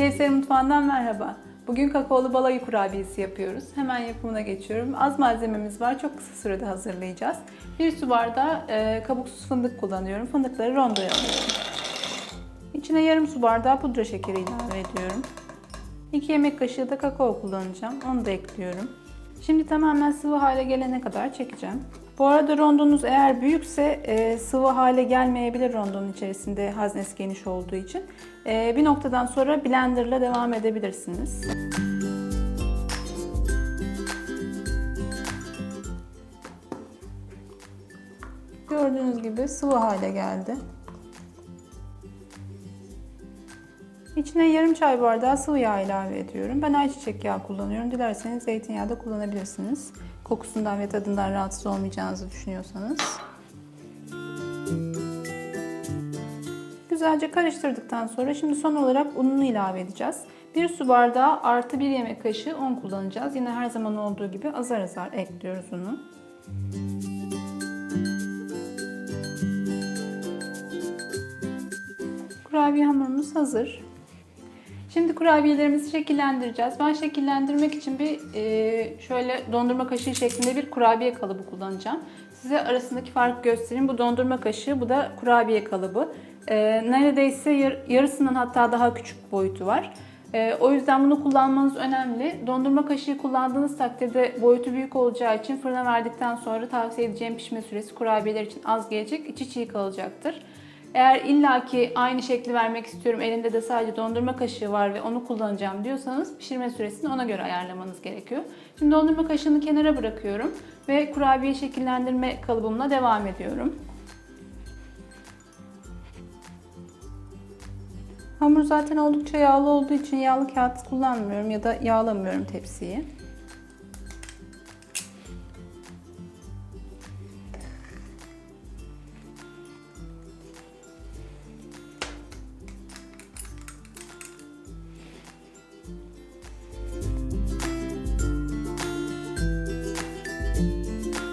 Kevser Mutfağı'ndan merhaba. Bugün kakaolu balayı kurabiyesi yapıyoruz. Hemen yapımına geçiyorum. Az malzememiz var. Çok kısa sürede hazırlayacağız. Bir su bardağı e, kabuksuz fındık kullanıyorum. Fındıkları rondoya alıyorum. İçine yarım su bardağı pudra şekeri ilave ediyorum. 2 yemek kaşığı da kakao kullanacağım. Onu da ekliyorum. Şimdi tamamen sıvı hale gelene kadar çekeceğim. Bu arada rondonuz eğer büyükse e, sıvı hale gelmeyebilir rondonun içerisinde haznesi geniş olduğu için. E, bir noktadan sonra blenderla devam edebilirsiniz. Gördüğünüz gibi sıvı hale geldi. İçine yarım çay bardağı sıvı yağ ilave ediyorum. Ben ayçiçek yağı kullanıyorum. Dilerseniz zeytinyağı da kullanabilirsiniz. Kokusundan ve tadından rahatsız olmayacağınızı düşünüyorsanız. Güzelce karıştırdıktan sonra şimdi son olarak ununu ilave edeceğiz. Bir su bardağı artı bir yemek kaşığı un kullanacağız. Yine her zaman olduğu gibi azar azar ekliyoruz unu. Kurabiye hamurumuz hazır. Şimdi kurabiyelerimizi şekillendireceğiz. Ben şekillendirmek için bir e, şöyle dondurma kaşığı şeklinde bir kurabiye kalıbı kullanacağım. Size arasındaki farkı göstereyim. Bu dondurma kaşığı, bu da kurabiye kalıbı. E, neredeyse yar, yarısından hatta daha küçük boyutu var. E, o yüzden bunu kullanmanız önemli. Dondurma kaşığı kullandığınız takdirde boyutu büyük olacağı için fırına verdikten sonra tavsiye edeceğim pişme süresi kurabiyeler için az gelecek, içi çiğ kalacaktır. Eğer illaki aynı şekli vermek istiyorum, elimde de sadece dondurma kaşığı var ve onu kullanacağım diyorsanız pişirme süresini ona göre ayarlamanız gerekiyor. Şimdi dondurma kaşığını kenara bırakıyorum ve kurabiye şekillendirme kalıbımla devam ediyorum. Hamur zaten oldukça yağlı olduğu için yağlı kağıt kullanmıyorum ya da yağlamıyorum tepsiyi.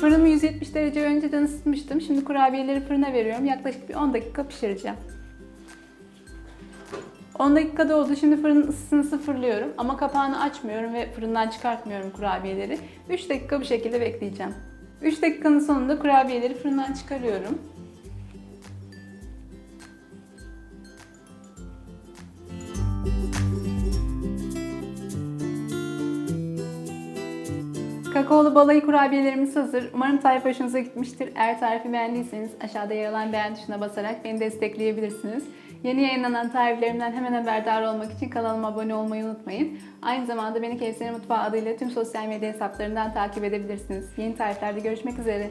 Fırınımı 170 derece önceden ısıtmıştım. Şimdi kurabiyeleri fırına veriyorum. Yaklaşık bir 10 dakika pişireceğim. 10 dakikada oldu. Şimdi fırının ısısını sıfırlıyorum. Ama kapağını açmıyorum ve fırından çıkartmıyorum kurabiyeleri. 3 dakika bu şekilde bekleyeceğim. 3 dakikanın sonunda kurabiyeleri fırından çıkarıyorum. Kakaolu balayı kurabiyelerimiz hazır. Umarım tarif hoşunuza gitmiştir. Eğer tarifi beğendiyseniz aşağıda yer alan beğen tuşuna basarak beni destekleyebilirsiniz. Yeni yayınlanan tariflerimden hemen haberdar olmak için kanalıma abone olmayı unutmayın. Aynı zamanda beni Kevser Mutfağı adıyla tüm sosyal medya hesaplarından takip edebilirsiniz. Yeni tariflerde görüşmek üzere.